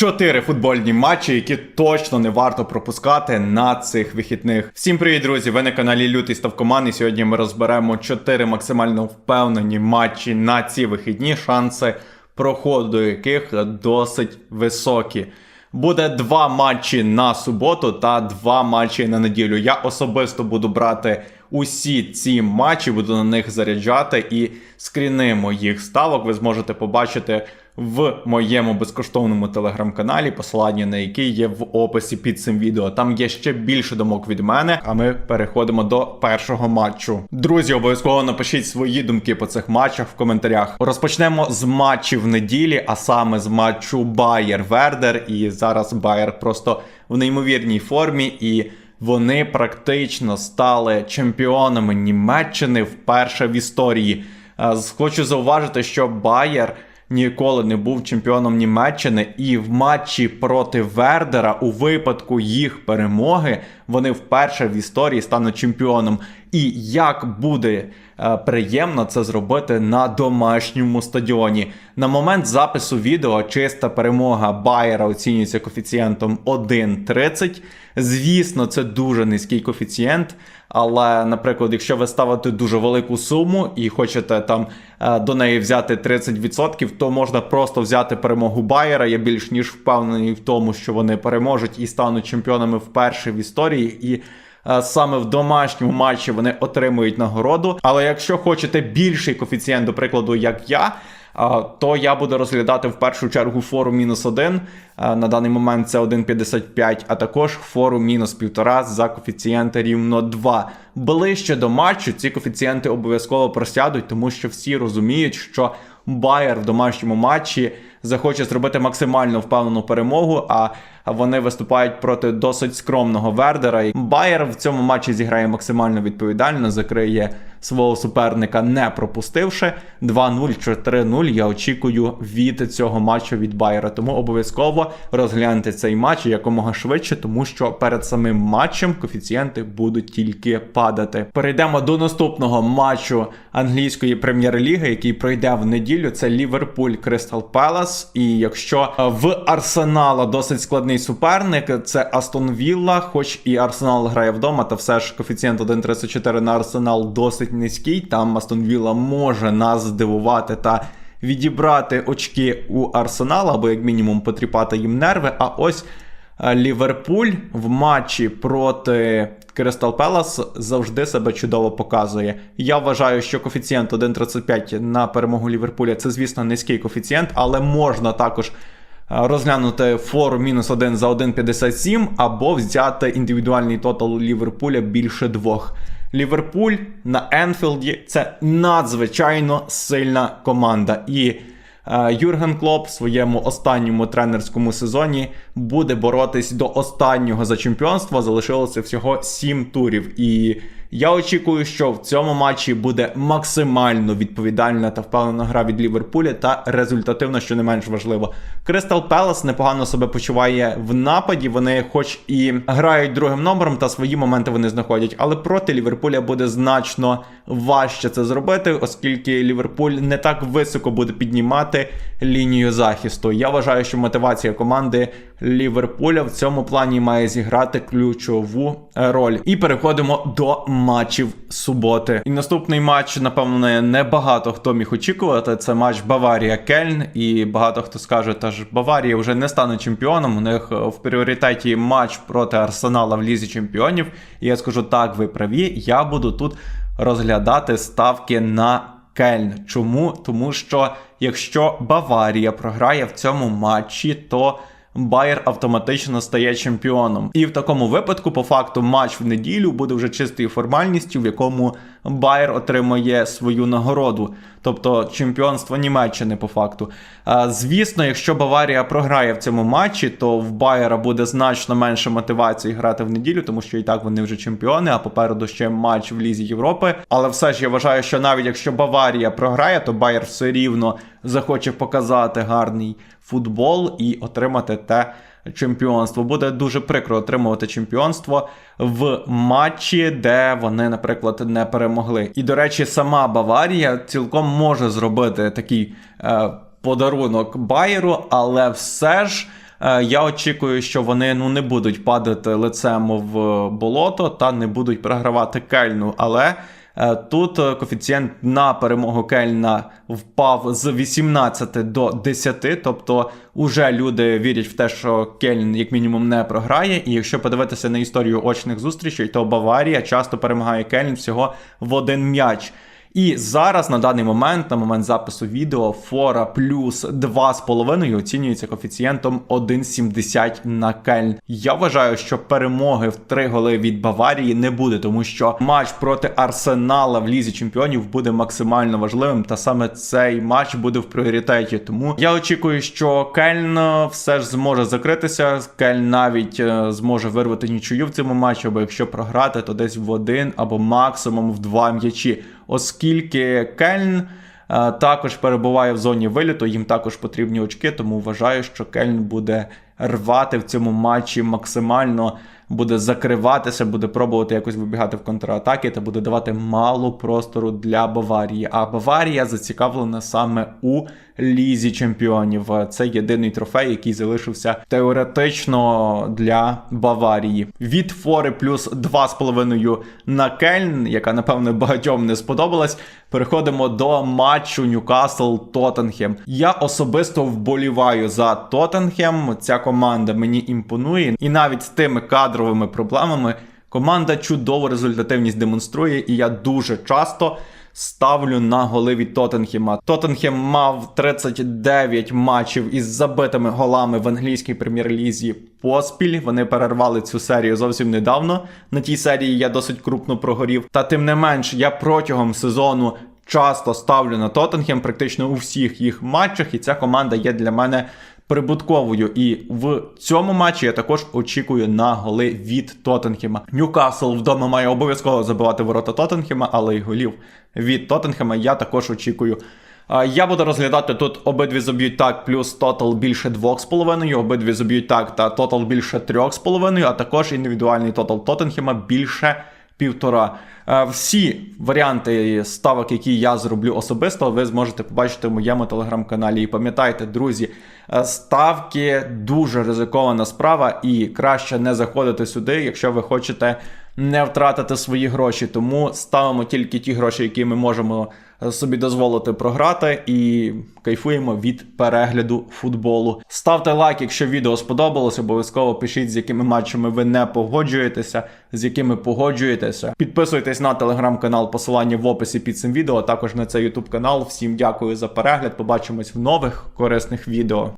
Чотири футбольні матчі, які точно не варто пропускати на цих вихідних. Всім привіт, друзі! Ви на каналі Лютий Ставкоман. І сьогодні ми розберемо чотири максимально впевнені матчі на ці вихідні, шанси проходу яких досить високі. Буде два матчі на суботу та два матчі на неділю. Я особисто буду брати усі ці матчі, буду на них заряджати і скріни моїх ставок ви зможете побачити в моєму безкоштовному телеграм-каналі, посилання на який є в описі під цим відео. Там є ще більше думок від мене. А ми переходимо до першого матчу. Друзі, обов'язково напишіть свої думки по цих матчах в коментарях. Розпочнемо з матчів неділі, а саме з матчу Байер Вердер. І зараз Байер просто в неймовірній формі і. Вони практично стали чемпіонами Німеччини вперше в історії. Е, Хочу зауважити, що Байер ніколи не був чемпіоном Німеччини, і в матчі проти Вердера у випадку їх перемоги вони вперше в історії стануть чемпіоном. І як буде е, приємно це зробити на домашньому стадіоні. На момент запису відео чиста перемога Байера оцінюється коефіцієнтом 1,30. Звісно, це дуже низький коефіцієнт. Але, наприклад, якщо ви ставите дуже велику суму і хочете там е, до неї взяти 30%, то можна просто взяти перемогу Байера. Я більш ніж впевнений в тому, що вони переможуть і стануть чемпіонами вперше в історії. І саме в домашньому матчі вони отримують нагороду. Але якщо хочете більший коефіцієнт, до прикладу, як я. То я буду розглядати в першу чергу фору мінус 1. На даний момент це 1,55, а також фору мінус 1,5 за коефіцієнти рівно 2. Ближче до матчу ці коефіцієнти обов'язково просядуть, тому що всі розуміють, що Байер в домашньому матчі захоче зробити максимально впевнену перемогу, а вони виступають проти досить скромного Вердера. І Байер в цьому матчі зіграє максимально відповідально, закриє свого суперника, не пропустивши 2-0 чи 3-0. Я очікую від цього матчу від Байера. Тому обов'язково розгляньте цей матч якомога швидше, тому що перед самим матчем коефіцієнти будуть тільки падати. Перейдемо до наступного матчу англійської прем'єр-ліги, який пройде в неділю. Це Ліверпуль Кристал Пелас. І якщо в Арсенала досить складний суперник, це Астон Вілла, хоч і Арсенал грає вдома, та все ж коефіцієнт 1,34 на Арсенал досить низький. Там Астон Вілла може нас здивувати та відібрати очки у Арсенала, або як мінімум потріпати їм нерви. А ось е, Ліверпуль в матчі проти Кристал Пелас завжди себе чудово показує. Я вважаю, що коефіцієнт 1,35 на перемогу Ліверпуля це, звісно, низький коефіцієнт, але можна також розглянути фору мінус 1 за 1,57 або взяти індивідуальний тотал Ліверпуля більше двох. Ліверпуль на Енфілді це надзвичайно сильна команда. І е, Юрген Клоп в своєму останньому тренерському сезоні буде боротись до останнього за чемпіонство. Залишилося всього 7 турів. І я очікую, що в цьому матчі буде максимально відповідальна та впевнена гра від Ліверпуля та результативно, що не менш важливо. Кристал Пелас непогано себе почуває в нападі. Вони, хоч і грають другим номером, та свої моменти вони знаходять, але проти Ліверпуля буде значно важче це зробити, оскільки Ліверпуль не так високо буде піднімати лінію захисту. Я вважаю, що мотивація команди Ліверпуля в цьому плані має зіграти ключову роль. І переходимо до матчів суботи. І наступний матч, напевно, не багато хто міг очікувати. Це матч Баварія Кельн. І багато хто скаже, та ж Баварія вже не стане чемпіоном. У них в пріоритеті матч проти Арсенала в лізі чемпіонів. І я скажу так, ви праві. Я буду тут розглядати ставки на Кельн. Чому? Тому що якщо Баварія програє в цьому матчі, то Байер автоматично стає чемпіоном. І в такому випадку, по факту, матч в неділю буде вже чистою формальністю, в якому Байер отримує свою нагороду, тобто чемпіонство Німеччини по факту. Звісно, якщо Баварія програє в цьому матчі, то в Байера буде значно менше мотивації грати в неділю, тому що і так вони вже чемпіони, а попереду ще матч в Лізі Європи. Але все ж я вважаю, що навіть якщо Баварія програє, то Байер все рівно захоче показати гарний футбол і отримати те чемпіонство. Буде дуже прикро отримувати чемпіонство в матчі, де вони, наприклад, не перемогли. І, до речі, сама Баварія цілком може зробити такий е, подарунок Байеру, але все ж. Е, Я очікую, що вони ну не будуть падати лицем в болото та не будуть програвати Кельну. Але тут е, коефіцієнт на перемогу Кельна впав з 18 до 10. Тобто, уже люди вірять в те, що Кельн як мінімум не програє. І якщо подивитися на історію очних зустрічей, то Баварія часто перемагає Кельн всього в один м'яч. І зараз на даний момент, на момент запису відео, фора плюс 2,5 оцінюється коефіцієнтом 1,70 на Кельн. Я вважаю, що перемоги в три голи від Баварії не буде, тому що матч проти Арсенала в лізі чемпіонів буде максимально важливим, та саме цей матч буде в пріоритеті. Тому я очікую, що Кельн е, все ж зможе закритися. Кельн навіть е, зможе вирвати нічию в цьому матчі, або якщо програти, то десь в один або максимум в два м'ячі, оскільки Кельн. е, Також перебуває в зоні виліту, їм також потрібні очки, тому вважаю, що Кельн буде рвати в цьому матчі максимально, буде закриватися, буде пробувати якось вибігати в контратаки та буде давати мало простору для Баварії. А Баварія зацікавлена саме у лізі чемпіонів. Це єдиний трофей, який залишився теоретично для Баварії. Від фори плюс 2,5 на Кельн, яка напевно багатьом не сподобалась. Переходимо до матчу Ньюкасл Тоттенхем. Я особисто вболіваю за Тоттенхем. Ця команда мені імпонує, і навіть з тими кадровими проблемами команда чудову результативність демонструє, і я дуже часто. Ставлю на голи від Тоттенхема. Тоттенхем мав 39 матчів із забитими голами в англійській прем'єр-лізі поспіль. Вони перервали цю серію зовсім недавно. На тій серії я досить крупно прогорів. Та тим не менш, я протягом сезону часто ставлю на Тоттенхем практично у всіх їх матчах, і ця команда є для мене прибутковою. І в цьому матчі я також очікую на голи від Тоттенхема. Ньюкасл вдома має обов'язково забивати ворота Тоттенхема, але й голів від Тоттенхема я також очікую. Я буду розглядати тут обидві заб'ють так, плюс тотал більше 2,5, обидві заб'ють так та тотал більше 3,5, а також індивідуальний тотал Тоттенхема більше півтора. Е, Всі варіанти ставок, які я зроблю особисто, ви зможете побачити в моєму телеграм-каналі. І пам'ятайте, друзі, е, ставки дуже ризикована справа, і краще не заходити сюди, якщо ви хочете не втратити свої гроші. Тому ставимо тільки ті гроші, які ми можемо е, собі дозволити програти, і кайфуємо від перегляду футболу. Ставте лайк, якщо відео сподобалось. Обов'язково пишіть, з якими матчами ви не погоджуєтеся, з якими погоджуєтеся. Підписуйтесь на телеграм-канал, посилання в описі під цим відео, а також на цей ютуб канал. Всім дякую за перегляд. Побачимось в нових корисних відео.